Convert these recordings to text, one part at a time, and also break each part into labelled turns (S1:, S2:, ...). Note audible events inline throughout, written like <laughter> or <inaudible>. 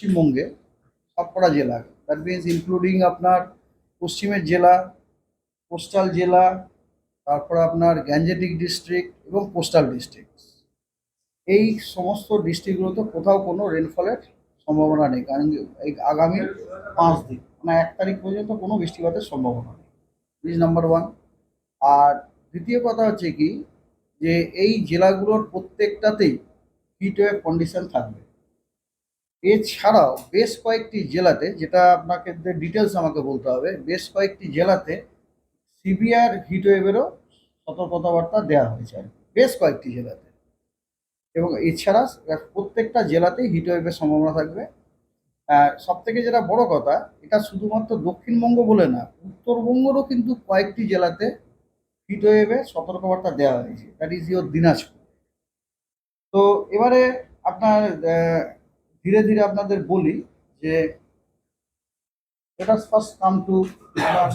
S1: পশ্চিমবঙ্গে সবকটা জেলা। দ্যাট মিনস ইনক্লুডিং আপনার পশ্চিমের জেলা কোস্টাল জেলা, তারপর আপনার গ্যাঞ্জেটিক ডিস্ট্রিক্ট এবং কোস্টাল ডিস্ট্রিক্ট এই সমস্ত ডিস্ট্রিক্টগুলোতে কোথাও কোনো রেনফলের সম্ভাবনা নেই। কারণ এই আগামী পাঁচ দিন মানে এক তারিখ পর্যন্ত কোনো বৃষ্টিপাতের সম্ভাবনা নেই। দিস নাম্বার ওয়ান আর দ্বিতীয় কথা হচ্ছে কি, যে এই জেলাগুলোর প্রত্যেকটাতেই হিট ওয়েভ কন্ডিশন থাকবে। এছাড়াও বেশ কয়েকটি জেলাতে, যেটা আপনাকে ডিটেলস আমাকে বলতে হবে, বেশ কয়েকটি জেলাতে সিভিয়ার হিটওয়েভেরও সতর্কতাবার্তা দেওয়া হয়েছে আর। বেশ কয়েকটি জেলাতে। এবং এছাড়া প্রত্যেকটা জেলাতেই হিটওয়েভের সম্ভাবনা থাকবে। সব থেকে যেটা বড় কথা, এটা শুধুমাত্র দক্ষিণবঙ্গ বলে না, উত্তরবঙ্গেরও কিন্তু কয়েকটি জেলাতে হিট ওয়েভের সতর্কবার্তা দেওয়া হয়েছে। দ্যাট ইজ ইয়োর দিনাজপুর তো এবারে আপনার ধীরে ধীরে আপনাদের বলি যে first come to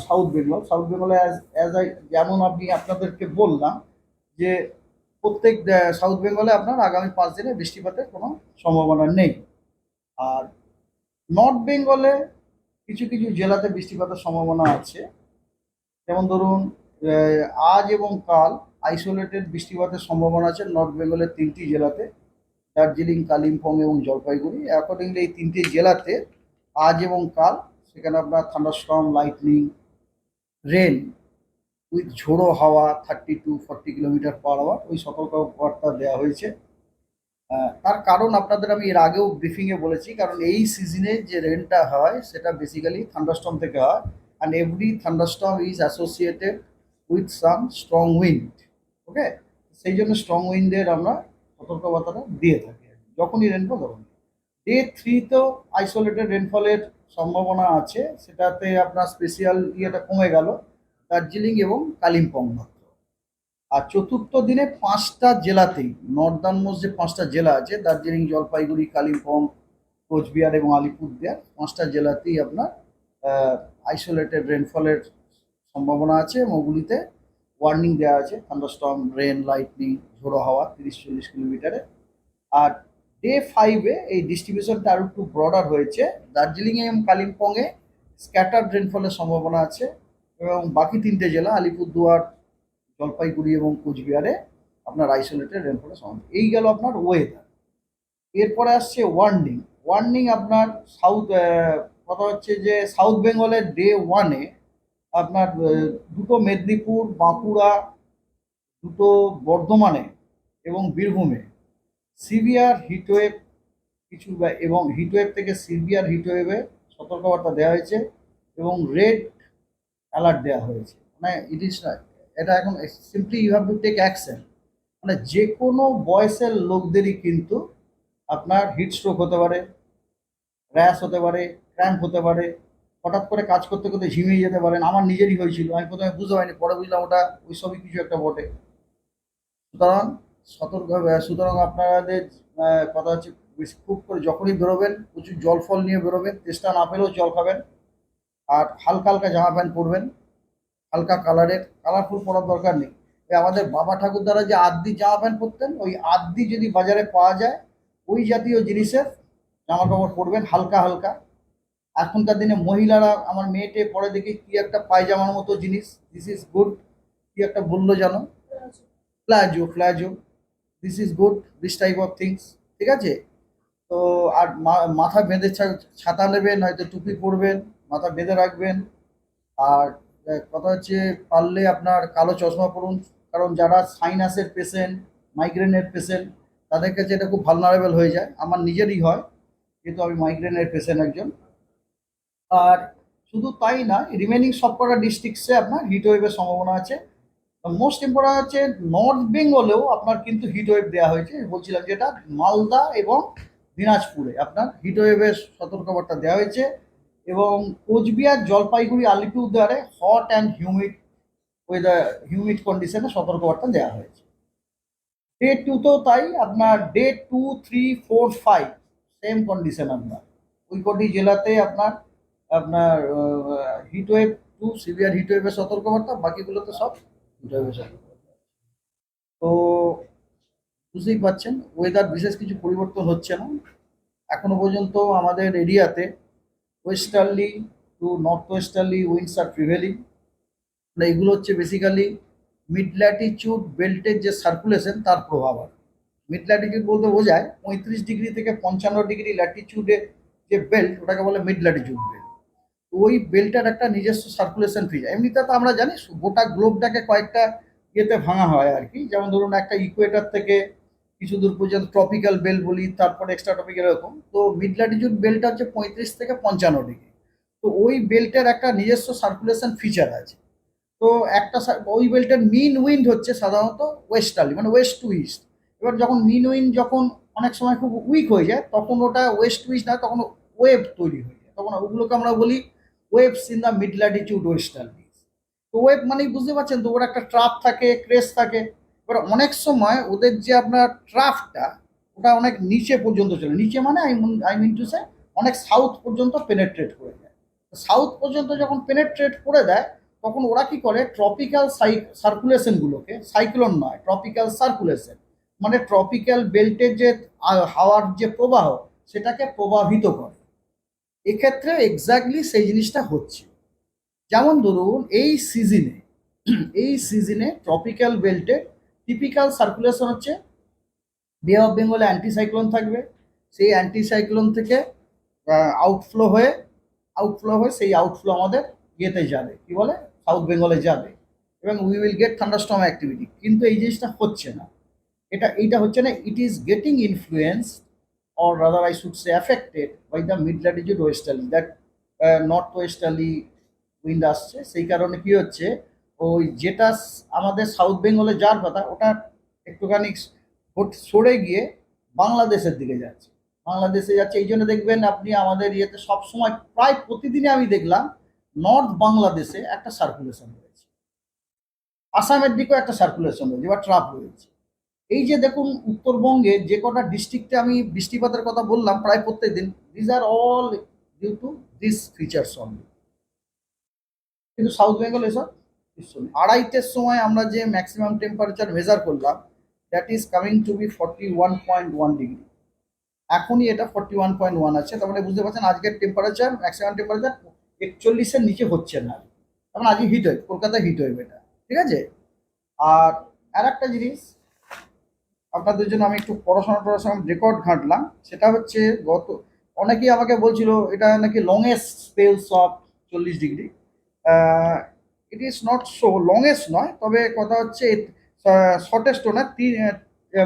S1: south Bengal south বেঙ্গলে অ্যাজ আই যেমন আপনি আপনাদেরকে বললাম যে প্রত্যেক সাউথ বেঙ্গলে আপনার আগামী পাঁচ দিনে বৃষ্টিপাতের কোনো সম্ভাবনা নেই। আর নর্থ বেঙ্গলে কিছু কিছু জেলাতে বৃষ্টিপাতের সম্ভাবনা আছে। যেমন ধরুন আজ এবং কাল আইসোলেটেড বৃষ্টিপাতের সম্ভাবনা আছে নর্থ বেঙ্গলের তিনটি জেলাতে। দার্জিলিং, কালিম্পং এবং জলপাইগুড়ি। অ্যাকর্ডিংলি এই তিনটি জেলাতে আজ এবং কাল সেখানে আপনার থান্ডারস্টর্ম লাইটনিং রেন উইথ ঝোড়ো হাওয়া thirty to forty kilometre per hour ওই সতর্কবার্তা দেওয়া হয়েছে। তার কারণ আপনাদের আমি এর আগেও ব্রিফিংয়ে বলেছি, কারণ এই সিজনে যে রেনটা হয়, সেটা বেসিক্যালি থান্ডারস্টর্ম থেকে হয়। And every thunderstorm is associated with some strong wind okay সেই জন্য স্ট্রং উইন্ডের আমরা সতর্কবার্তাটা দিয়ে থাকি। যখনই রেনফল তখন ডে থ্রিতেও আইসোলেটেড রেনফলের সম্ভাবনা আছে। সেটাতে আপনার স্পেশিয়াল ইয়েটা কমে গেল, দার্জিলিং এবং কালিম্পং মাত্র। আর চতুর্থ দিনে পাঁচটা জেলাতেই নর্দার্ন মোস্ট যে পাঁচটা জেলা আছে, দার্জিলিং, জলপাইগুড়ি, কালিম্পং, কোচবিহার এবং আলিপুরদুয়ার, পাঁচটা জেলাতেই আপনার আইসোলেটেড রেনফলের সম্ভাবনা আছে। এবং ওগুলিতে ওয়ার্নিং দেওয়া আছে থান্ডারস্টর্ম রেন লাইটনিং ঝোড়ো হাওয়া, তিরিশ চল্লিশ কিলোমিটারে। আর ডে ফাইভে এই ডিস্ট্রিবিউশনটা আরও একটু ব্রডার হয়েছে। দার্জিলিংয়ে এবং কালিম্পংয়ে স্ক্যাটার্ড রেনফলের সম্ভাবনা আছে এবং বাকি তিনটে জেলা, আলিপুরদুয়ার, জলপাইগুড়ি এবং কোচবিহারে আপনার আইসোলেটেড রেনফলের সম্ভাবনা এই গেল আপনার ওয়েদার এরপরে আসছে ওয়ার্নিং ওয়ার্নিং আপনার সাউথ কথা হচ্ছে যে সাউথ বেঙ্গলের ডে ওয়ানে আপনার দুটো মেদিনীপুর, বাঁকুড়া, দুটো বর্ধমানে এবং বীরভূমে। সিভিয়ার হিটওয়েভ কিছু এবং হিটওয়েভ থেকে সিভিয়ার হিটওয়েভে সতর্কবার্তা দেওয়া হয়েছে এবং রেড অ্যালার্ট দেওয়া হয়েছে। মানে ইট ইস এটা এখন simply you have to take action মানে যে কোনো বয়সের লোকদেরই কিন্তু আপনার হিট স্ট্রোক হতে পারে র্যাশ হতে পারে ক্র্যাম্প হতে পারে হঠাৎ করে কাজ করতে করতে ঝিমিয়ে যেতে পারেন। আমার নিজেরই হয়েছিল। আমি প্রথমে বুঝতে পারিনি, পরে বুঝলাম ওটা ওই সবই কিছু একটা বটে। সুতরাং সতর্ক সুতরাং আপনাদের কথা হচ্ছে খুব করে যখনই বেরোবেন, প্রচুর জল ফল নিয়ে বেরোবেন, তেষ্টা না পেলেও জল খাবেন। আর হালকা হালকা জামা প্যান্ট পরবেন, হালকা কালারের, কালারফুল পরার দরকার নেই। আমাদের বাবা ঠাকুর দ্বারা যে আদ্দি জামা প্যান্ট পরতেন, ওই আদ্দি যদি বাজারে পাওয়া যায়, ওই জাতীয় জিনিসের জামা কাপড় পরবেন হালকা হালকা। এখনকার দিনে মহিলারা আমার মেয়েটে পরে দেখি কি একটা পায়জামার মতো জিনিস। দিস ইজ গুড কি একটা বলল জানো? Palazzo palazzo this is good this type of things ঠিক আছে? তো আর মাথা বেঁধে ছাতা নেবেন, হয়তো টুপি পরবেন, মাথা বেঁধে রাখবেন। আর কথা হচ্ছে পারলে আপনার কালো চশমা পরুন। কারণ যারা সাইনাসের পেশেন্ট মাইগ্রেনের পেশেন্ট তাদের কাছে এটা খুব ভালনারেবল হয়ে যায়। আমার নিজেরই হয়, যেহেতু আমি মাইগ্রেনের পেশেন্ট একজন। আর শুধু তাই না রিমেনিং সবকটা ডিস্ট্রিক্টসে আপনার হিট ওয়েভের সম্ভাবনা আছে। মোস্ট ইম্পর্টেন্ট হচ্ছে নর্থ বেঙ্গলেও আপনার কিন্তু হিট ওয়েভ দেওয়া হয়েছে। বলছিলাম যেটা মালদা এবং দিনাজপুরে আপনার হিট ওয়েভের সতর্কবার্তা দেওয়া হয়েছে এবং Cooch Behar, Jalpaiguri, আলিপুরদুয়ারে hot and humid weather humid কন্ডিশনে সতর্কবার্তা দেওয়া হয়েছে। ডে টুতেও তাই, আপনার day two three four five same condition আপনার। ওই কটি জেলাতে আপনার আপনার heat wave to severe heat ওয়েভের সতর্কবার্তা বাকিগুলোতে সব হিট ওয়েভের তো বুঝতেই পারছেন ওয়েদার বিশেষ কিছু পরিবর্তন হচ্ছে না। এখনও পর্যন্ত আমাদের এরিয়াতে westerly to north westerly winds are prevailing মানে এগুলো হচ্ছে বেসিক্যালি মিড ল্যাটিচিউড বেল্টের যে সার্কুলেশন তার প্রভাব আর। মিড ল্যাটিচিউড বলতে বোঝায় পঁয়ত্রিশ ডিগ্রি থেকে পঞ্চান্ন ডিগ্রি ল্যাটিচিউডের যে বেল্ট ওটাকে বলে মিড ল্যাটিচিউড বেল্ট ওই বেল্টের একটা নিজস্ব সার্কুলেশন ফিচার এমনিতে তো আমরা জানি গোটা গ্লোবটাকে কয়েকটা ইয়েতে ভাঙা হয় আর কি। যেমন ধরুন একটা ইকুয়েটার থেকে কিছু দূর পর্যন্ত ট্রপিক্যাল বেল বলি, তারপরে এক্সট্রা ট্রপিক্যাল এরকম। তো মিড ল্যাটিচিউড বেল্টটা হচ্ছে পঁয়ত্রিশ থেকে পঞ্চান্ন ডিগ্রি তো ওই বেল্টের একটা নিজস্ব সার্কুলেশন ফিচার আছে। তো একটা ওই বেল্টের মিন উইন্ড হচ্ছে সাধারণত ওয়েস্টার্লি মানে ওয়েস্ট টু ইস্ট এবার যখন মিন উইন্ড যখন অনেক সময় খুব উইক হয়ে যায়, তখন ওটা ওয়েস্ট টু ইস্ট না তখন ওয়েভ তৈরি হয়ে যায়। তখন ওগুলোকে আমরা বলি waves in the mid latitude westerly তো ওয়েভ মানেই বুঝতে পারছেন তো, ওর একটা ট্রাফ থাকে ক্রেস থাকে। এবার অনেক সময় ওদের যে আপনার ট্রাফটা ওটা অনেক নিচে পর্যন্ত চলে। নিচে মানে I I mean to say অনেক সাউথ পর্যন্ত পেনেট্রেট করে দেয়। সাউথ পর্যন্ত যখন পেনেট্রেট করে দেয়, তখন ওরা কি করে? ট্রপিক্যাল সার্কুলেশনগুলোকে সাইক্লোন নয় ট্রপিক্যাল সার্কুলেশন মানে ট্রপিক্যাল বেল্টের যে হাওয়ার যে প্রবাহ, সেটাকে প্রভাবিত করে। এক্ষেত্রে এক্স্যাক্টলি সেই জিনিসটা হচ্ছে। যেমন ধরুন, এই সিজনে <clears throat> এই সিজনে ট্রপিক্যাল বেল্টে টিপিক্যাল সার্কুলেশন হচ্ছে। বে অফ বেঙ্গলে অ্যান্টিসাইক্লোন থাকবে। সেই অ্যান্টিসাইক্লোন থেকে আউটফ্লো হয়ে আউটফ্লো হয়ে সেই আউটফ্লো আমাদের ইয়েতে যাবে। কি বলে? সাউথ বেঙ্গলে যাবে। এবং we will get thunderstorm activity কিন্তু এই জিনিসটা হচ্ছে না। এটা, এইটা হচ্ছে না it is getting influence or rather I should say affected by the mid latitude westerly that north westerly wind আসছে, সেই কারণে কি হচ্ছে, ওই যেটা আমাদের সাউথ বেঙ্গলে যাওয়ার কথা, ওটা একটুখানি সরে গিয়ে বাংলাদেশের দিকে যাচ্ছে। বাংলাদেশে যাচ্ছে, এই জন্য দেখবেন আপনি আমাদের ইয়েতে সবসময় প্রায় প্রতিদিনই আমি দেখলাম নর্থ বাংলাদেশে একটা সার্কুলেশন রয়েছে। আসামের দিকেও একটা সার্কুলেশন রয়েছে বা ট্রাপ রয়েছে এই যে দেখুন উত্তরবঙ্গে যে কটা ডিস্ট্রিক্টে আমি বৃষ্টিপাতের কথা বললাম প্রায় প্রত্যেক দিন these are all due to this features only কিন্তু সাউথ বেঙ্গল এসব আড়াইটের সময় আমরা যে ম্যাক্সিমাম টেম্পারেচার মেজার করলাম that is coming to be forty one point one degree এখনই এটা ফর্টি ওয়ান পয়েন্ট ওয়ান আছে, তার মানে বুঝতে পারছেন, আজকের টেম্পারেচার ম্যাক্সিমাম টেম্পারেচার একচল্লিশের নিচে হচ্ছে না। এখন আজকে হিট ওয়েভ কলকাতায় হিট ওয়েভ এটা, ঠিক আছে? আর আর একটা জিনিস আপনাদের জন্য আমি একটু পড়াশোনা টড়াশোনা রেকর্ড ঘাঁটলাম। সেটা হচ্ছে গত, অনেকেই আমাকে বলছিল, এটা নাকি লংয়েস্ট স্পেলস অফ চল্লিশ degree it is not so longest নয়, তবে কথা হচ্ছে শর্টেস্টও না তিন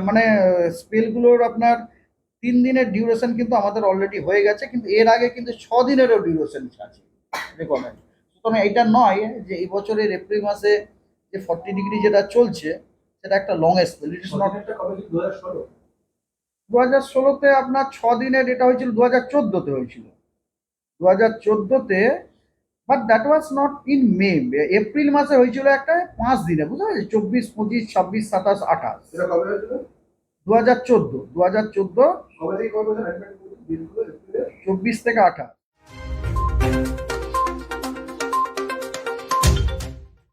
S1: মানে স্পেলগুলোর আপনার তিন দিনের ডিউরেশন কিন্তু আমাদের অলরেডি হয়ে গেছে, কিন্তু এর আগে কিন্তু ছ দিনেরও ডিউরেশন আছে রেকর্ডে সুতরাং এটা নয় যে এই বছরের এপ্রিল মাসে যে ফর্টি ডিগ্রি যেটা চলছে সেটা একটা longest spell it is not
S2: দু হাজার
S1: ষোলোতে আপনার ছ দিনের এটা হয়েছিল দু হাজার চোদ্দোতে হয়েছিল। দু হাজার চোদ্দোতে but that was not in May April মাসে হয়েছিল একটা পাঁচ দিনে বুঝতে পারছি চব্বিশ পঁচিশ ছাব্বিশ সাতাশ আঠাশ। দু হাজার চোদ্দ দু হাজার চোদ্দ চব্বিশ থেকে আঠাশ।